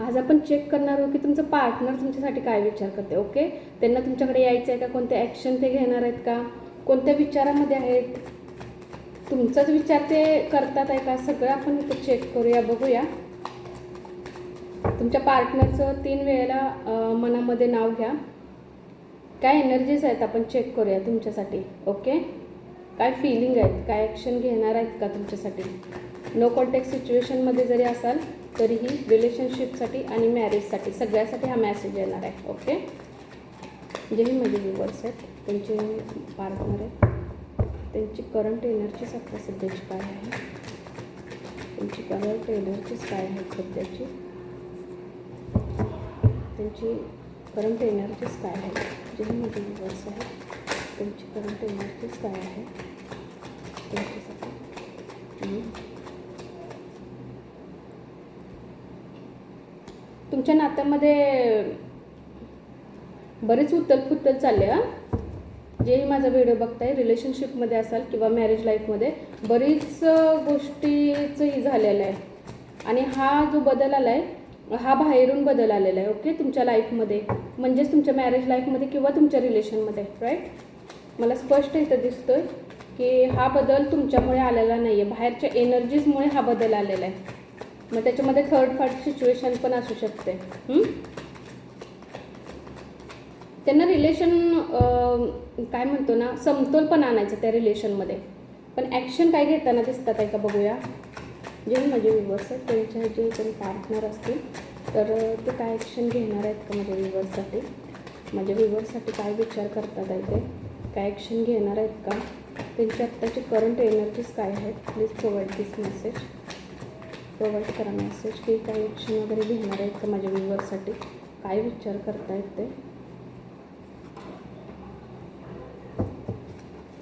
आज आपण चेक करणार आहोत की तुमचं पार्टनर तुमच्यासाठी काय विचार करते ओके त्यांना तुमच्याकडे यायचं आहे का? कोणते ॲक्शन ते घेणार आहेत का? कोणत्या विचारामध्ये आहेत? तुमचाच विचार ते करतात आहे का? सगळं आपण इथं चेक करूया बघूया. तुमच्या पार्टनरचं तीन वेळेला मनामध्ये नाव घ्या. काय एनर्जीज आहेत आपण चेक करूया तुमच्यासाठी ओके काय फिलिंग आहेत? काय ॲक्शन घेणार आहेत का तुमच्यासाठी? नो कॉन्टॅक्ट सिच्युएशनमध्ये जरी असाल तरीही रिलेशनशिपसाठी आणि मॅरेजसाठी सगळ्यासाठी हा मेसेज येणार आहे ओके म्हणजे जेही माझे व्ह्युअर्स आहेत त्यांचे पार्टनर आहेत. त्यांची करंट एनर्जीच आता सध्याची काय आहे? त्यांची करंट एनर्जीज काय आहे सध्याची? त्यांची करंट एनर्जीज काय आहे? जेही माझे व्ह्युअर्स आहेत त्यांची करंट एनर्जीज काय आहे? त्यांच्यासाठी. तुमच्या नात्यामध्ये बरेच उतल चालले हां? जेही माझा व्हिडिओ बघताय रिलेशनशिपमध्ये असाल किंवा मॅरेज लाईफमध्ये बरीच गोष्टीचंही गोष्टीचं झालेलं आहे. आणि हा जो बदल आला आहे हा बाहेरून बदल आलेला आहे ओके? तुमच्या लाईफमध्ये म्हणजेच तुमच्या मॅरेज लाईफमध्ये किंवा तुमच्या रिलेशनमध्ये राईट मला स्पष्ट इथं दिसतोय की हा बदल तुमच्यामुळे आलेला नाही आहे बाहेरच्या एनर्जीजमुळे हा बदल आलेला आहे. मग त्याच्यामध्ये थर्ड पार्टी सिच्युएशन पण असू शकते. त्यांना रिलेशन काय म्हणतो ना समतोल पण आणायचं त्या रिलेशनमध्ये पण ॲक्शन काय घेताना दिसतात आहे का बघूया. जे म्हणजे माझे विवर्स आहेत त्यांच्या जे कोणी पार्टनर असतील तर ते काय ॲक्शन घेणार आहेत का माझ्या विवर्ससाठी माझ्या विवर्ससाठी काय विचार करतात आहे ते? काय ॲक्शन घेणार आहेत का? त्यांची आत्ताची करंट एनर्जीज काय आहेत? Please provide this message provide करा मेसेज की काही ॲक्शन वगैरे घेणार आहेत का माझ्या व्ह्युअरसाठी काय विचार करतायत ते?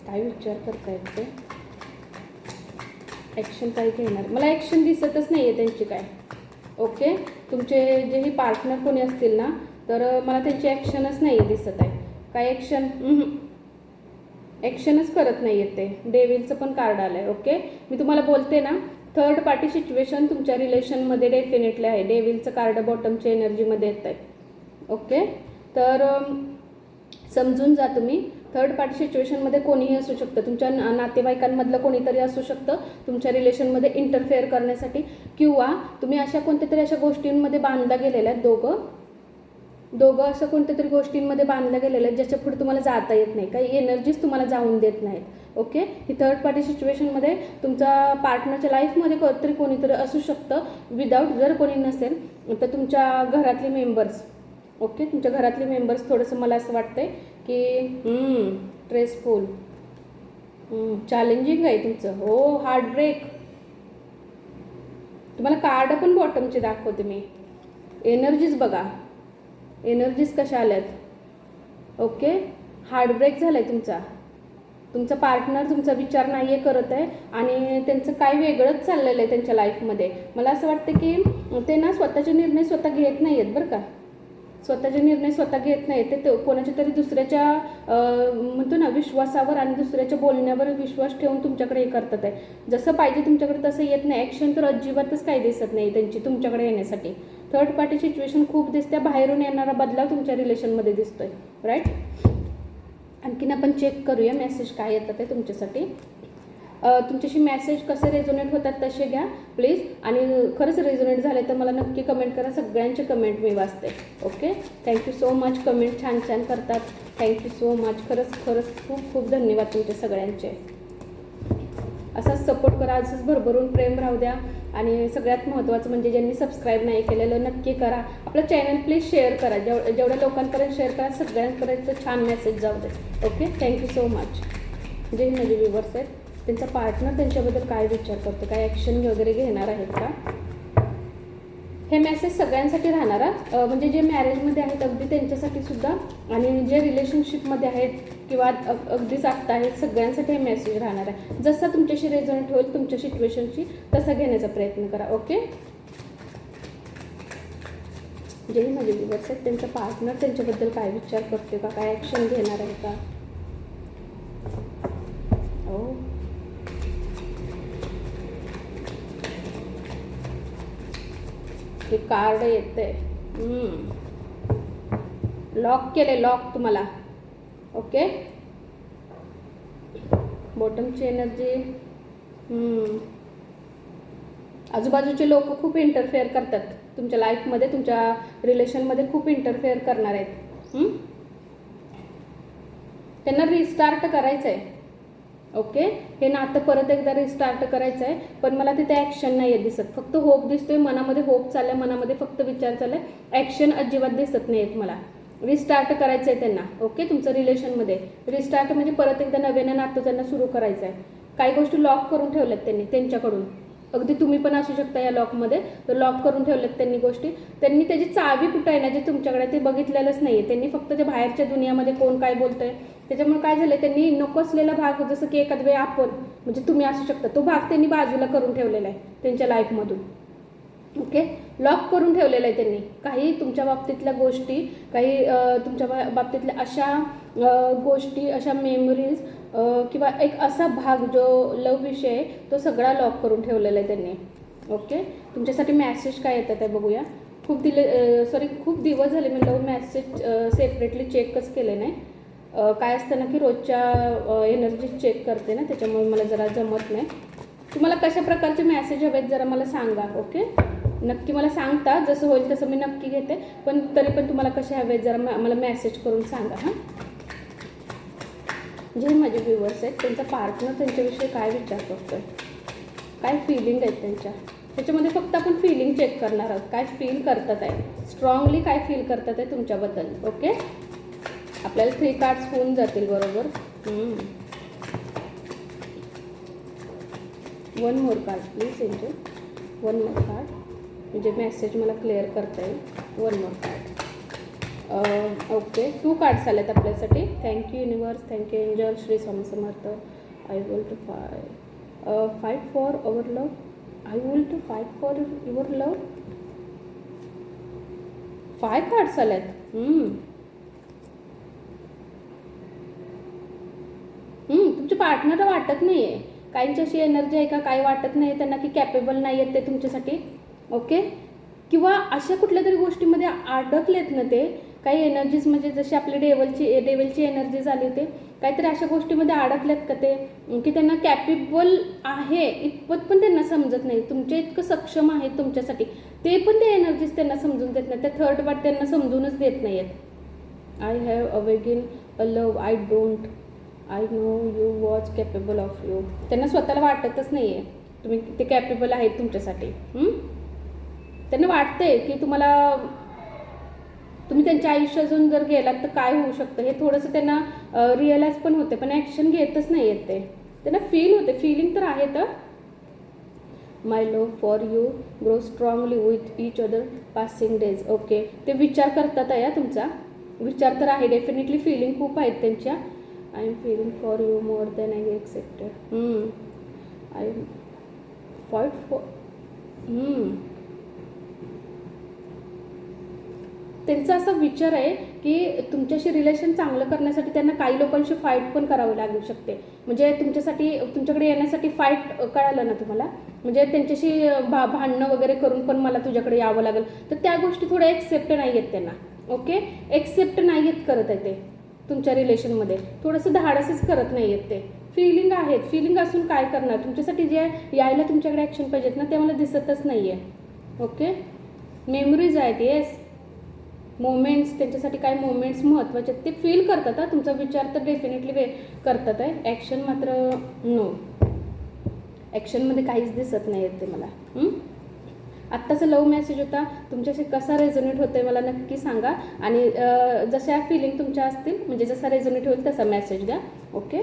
काय विचार करतायत ते? ॲक्शन काही घेणार? मला ॲक्शन दिसतच नाही आहे त्यांची काय. ओके तुमचे जेही पार्टनर कोणी असतील ना तर मला त्यांची ॲक्शनच नाही दिसत आहे. काय ॲक्शन ॲक्शनच करत नाही आहेत ते डेविलचं पण कार्ड आलं आहे ओके मी तुम्हाला बोलते ना थर्ड पार्टी सिच्युएशन तुमच्या रिलेशनमध्ये डेफिनेटली आहे. डेविलचं कार्ड बॉटमच्या एनर्जीमध्ये येत आहे. ओके तर समजून जा तुम्ही. थर्ड पार्टी सिच्युएशनमध्ये कोणीही असू शकतं. तुमच्या ना- नातेवाईकांमधलं कोणीतरी असू शकतं तुमच्या रिलेशनमध्ये इंटरफेअर करण्यासाठी. किंवा तुम्ही अशा कोणत्या तरी अशा गोष्टींमध्ये बांधला गेलेल्या आहेत दोघं. दोघं असं कोणत्या तरी गोष्टींमध्ये बांधल्या गेलेलं आहेत ज्याच्या पुढे तुम्हाला जाता येत नाही. काही एनर्जीज तुम्हाला जाऊन देत नाहीत. ओके ही थर्ड पार्टी सिच्युएशनमध्ये तुमचा पार्टनरच्या लाईफमध्ये तरी कोणीतरी असू शकतं. विदाऊट जर कोणी नसेल तर तुमच्या घरातले मेंबर्स ओके तुमच्या घरातले मेंबर्स थोडंसं मला असं वाटतंय की स्ट्रेसफुल चॅलेंजिंग आहे तुमचं. हो हार्ड ब्रेक तुम्हाला कार्ड पण बॉटमचे दाखवते मी. एनर्जीज बघा. एनर्जीज कशा आल्यात? ओके हार्डब्रेक झाला आहे तुमचा. तुमचा पार्टनर तुमचा विचार नाही आहे करत आहे आणि त्यांचं काय वेगळंच चाललेलं आहे त्यांच्या लाईफमध्ये मला असं वाटतं की ते ना स्वतःचे निर्णय स्वतः घेत नाही आहेत बरं का? स्वतःचे निर्णय स्वतः घेत नाही ते कोणाच्या तरी दुसऱ्याच्या म्हणतो ना विश्वासावर आणि दुसऱ्याच्या बोलण्यावर विश्वास ठेवून तुमच्याकडे हे करतात आहे. जसं पाहिजे तुमच्याकडे तसं येत नाही. ॲक्शन तर अजिबातच काही दिसत नाही त्यांची तुमच्याकडे येण्यासाठी. थर्ड पार्टी सिच्युएशन खूप दिसते. बाहेरून येणारा बदलाव तुमच्या रिलेशनमध्ये दिसतोय. राईट आणखीन आपण चेक करूया मेसेज काय येतात ते तुमच्यासाठी. तुमच्याशी मेसेज कसे रेझोनेट होतात तसे घ्या प्लीज आणि खरंच रेझोनेट झाले तर मला नक्की कमेंट करा. सगळ्यांचे कमेंट मी वाचते. Okay thank you so much comment छान छान करतात. थँक्यू सो मच खरंच खरंच खूप खूप धन्यवाद तुमचे सगळ्यांचे. असाच सपोर्ट करा. असंच भरभरून प्रेम राहू द्या. आणि सगळ्यात महत्त्वाचं म्हणजे ज्यांनी सबस्क्राईब नाही केलेलं नक्की करा. आपलं चॅनल प्लीज शेअर करा. जेव जेवढ्या लोकांपर्यंत शेअर करा सगळ्यांपर्यंत छान मेसेज जाऊ दे. Okay thank you so much जे माझे व्ह्युवर्स आहेत. त्यांचा पार्टनर त्यांच्याबद्दल काय विचार करतो? काय ॲक्शन वगैरे घेणार आहेत का? हे मेसेज सगळ्यांसाठी राहणार म्हणजे जे मॅरेजमध्ये आहेत अगदी त्यांच्यासाठी सुद्धा आणि जे रिलेशनशिपमध्ये आहेत किंवा अगदी अगदीच आत्ता आहेत सगळ्यांसाठी हे मेसेज राहणार आहे. जसा तुमच्याशी रेझोनेट होईल तुमच्या सिच्युएशनशी तसा घेण्याचा प्रयत्न करा ओके जेही माझे विवर्स आहेत त्यांचा पार्टनर त्यांच्याबद्दल काय विचार करते का? काय ॲक्शन घेणार आहे का हो हे कार्ड येते लॉक केले लॉक तुम्हाला. ओके? बॉटमची एनर्जी आजूबाजूचे लोक खूप इंटरफेअर करतात. तुमच्या लाईफमध्ये तुमच्या रिलेशनमध्ये खूप इंटरफेअर करणार आहेत? त्यांना रिस्टार्ट करायचं आहे ओके? हे नातं परत एकदा रिस्टार्ट करायचं आहे. पण मला तिथे ॲक्शन नाही आहे दिसत. फक्त होप दिसतोय मनामध्ये होप चाललाय मनामध्ये फक्त विचार चाललाय. ॲक्शन अजिबात दिसत नाही आहेत मला. रिस्टार्ट करायचं आहे त्यांना. ओके? तुमचं रिलेशनमध्ये रिस्टार्ट म्हणजे परत एकदा नव्यानं नातं त्यांना सुरू करायचं आहे काही गोष्टी लॉक करून ठेवल्यात त्यांनी त्यांच्याकडून. अगदी तुम्ही पण असू शकता या लॉकमध्ये तर लॉक करून ठेवलेत त्यांनी गोष्टी. त्यांनी त्याची चावी कुठं आहे ना जे तुमच्याकडे ते बघितलेलंच नाही आहे त्यांनी फक्त ते बाहेरच्या दुनियामध्ये कोण काय बोलतंय त्याच्यामुळे काय झालं त्यांनी नको असलेला भाग जसं की एखाद वेळ आपण म्हणजे तुम्ही असू शकता तो भाग त्यांनी बाजूला करून ठेवलेला आहे त्यांच्या लाईफमधून ओके लॉक करून ठेवलेलं आहे त्यांनी. काही तुमच्या बाबतीतल्या गोष्टी काही तुमच्या बा- बाबतीतल्या अशा गोष्टी अशा मेमरीज किंवा एक असा भाग जो लव विषय आहे तो सगळा लॉक करून ठेवलेला आहे त्यांनी. ओके तुमच्यासाठी मॅसेज काय येतात आहे बघूया. खूप दिले सॉरी खूप दिवस झाले मी लव मॅसेज सेपरेटली चेकच केले नाही. काय असतं ना की रोजच्या एनर्जी चेक करते ना त्याच्यामुळे मला जरा जमत नाही. तुम्हाला कशा प्रकारचे मॅसेज हवेत जरा मला सांगा ओके नक्की मला सांगता जसं होईल तसं मी नक्की घेते. पण तरी पण तुम्हाला कसे हवेत जरा मला मेसेज करून सांगा हां? जे माझे व्ह्युअर्स आहेत त्यांचा पार्टनर त्यांच्याविषयी काय विचार करतोय? काय फिलिंग आहेत त्यांच्या? त्याच्यामध्ये फक्त आपण फिलिंग चेक करणार आहोत. काय फील करतात आहे? स्ट्रॉंगली काय फील करतात आहे तुमच्याबद्दल ओके आपल्याला थ्री कार्ड्स होऊन जातील बरोबर? One more card please enjoy one more card म्हणजे मेसेज मला क्लिअर करता येईल. One more card okay. Two cards आल्यात आपल्यासाठी. Thank you universe thank you angel Shri Swami Samarth. I will to five fight for our love I will to fight for your love five cards आल्यात हम्म. तुमचे partner वाटत नाही आहे काहींची अशी एनर्जी आहे का काही वाटत नाही त्यांना की कॅपेबल नाही आहेत ते तुमच्यासाठी. ओके किंवा अशा कुठल्या तरी गोष्टीमध्ये अडकलेत ना ते काही एनर्जीज म्हणजे जशी आपली डेवलची डेवलची एनर्जी झाली होते काहीतरी अशा गोष्टीमध्ये अडकल्यात का ते? की त्यांना कॅपेबल आहे इतपत पण त्यांना समजत नाही. तुमच्या इतकं सक्षम आहे तुमच्यासाठी. ते पण ते एनर्जीज त्यांना समजून देत नाही त्या थर्ड पार्ट त्यांना समजूनच देत नाही आहेत I have awaken a love I don't I know you was capable of you त्यांना स्वतःला वाटतच नाही आहे तुम्ही ते कॅपेबल आहेत तुमच्यासाठी. त्यांना वाटतंय की तुम्हाला तुम्ही त्यांच्या आयुष्य अजून जर गेलात तर काय होऊ शकतं? हे थोडंसं त्यांना रिअलाईज पण होते पण ॲक्शन घेतच नाही आहेत ते. त्यांना फील होते फिलिंग तर आहेत my love for you grow strongly with each other passing days okay ते विचार करतात आहे तुमचा. विचार तर आहे डेफिनेटली फिलिंग खूप आहेत त्यांच्या. I am feeling for you more than I accepted I for for त्यांचा असा विचार आहे की तुमच्याशी रिलेशन चांगलं करण्यासाठी त्यांना काही लोकांशी फाईट पण करावी लागू शकते. म्हणजे तुमच्यासाठी तुमच्याकडे येण्यासाठी फाईट कळालं ना तुम्हाला? म्हणजे त्यांच्याशी भा भांडणं वगैरे करून पण मला तुझ्याकडे यावं लागेल. तर त्या गोष्टी थोड्या एक्सेप्ट नाही आहेत त्यांना. ओके एक्सेप्ट नाही आहेत करत आहे ते तुमच्या रिलेशनमध्ये थोडंसं धाडसच करत नाही आहेत ते. फिलिंग आहेत. फिलिंग असून काय करणार? तुमच्यासाठी जे यायला तुमच्याकडे ॲक्शन पाहिजेत ना ते मला दिसतच नाही आहे ओके मेमरीज आहेत येस मोमेंट्स त्यांच्यासाठी काय मोमेंट्स महत्त्वाचे आहेत ते फील करतात हा. तुमचा विचार तर डेफिनेटली वे करतात आहे ॲक्शन मात्र नो ॲक्शनमध्ये काहीच दिसत नाही आहेत ते मला. आत्ताचा लव मेसेज होता. तुमच्याशी कसा रेझोनेट होतं आहे मला नक्की सांगा. आणि जशा फिलिंग तुमच्या असतील म्हणजे जसा रेझोनेट होईल तसा मेसेज द्या. ओके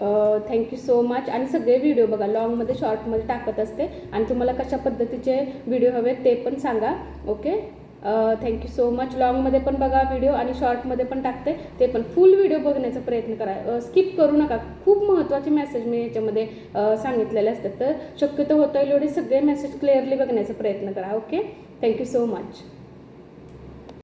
थँक्यू सो मच आणि सगळे व्हिडिओ बघा लॉंगमध्ये शॉर्टमध्ये टाकत असते. आणि तुम्हाला कशा पद्धतीचे व्हिडिओ हवे ते पण सांगा okay thank you so much लॉंगमध्ये पण बघा व्हिडिओ आणि शॉर्टमध्ये पण टाकते. ते पण फुल व्हिडिओ बघण्याचा प्रयत्न करा. स्किप करू नका. खूप महत्त्वाचे मेसेज मी याच्यामध्ये सांगितलेले असतात. तर शक्यतो होतं एवढे सगळे मेसेज क्लिअरली बघण्याचा प्रयत्न करा ओके थँक्यू सो मच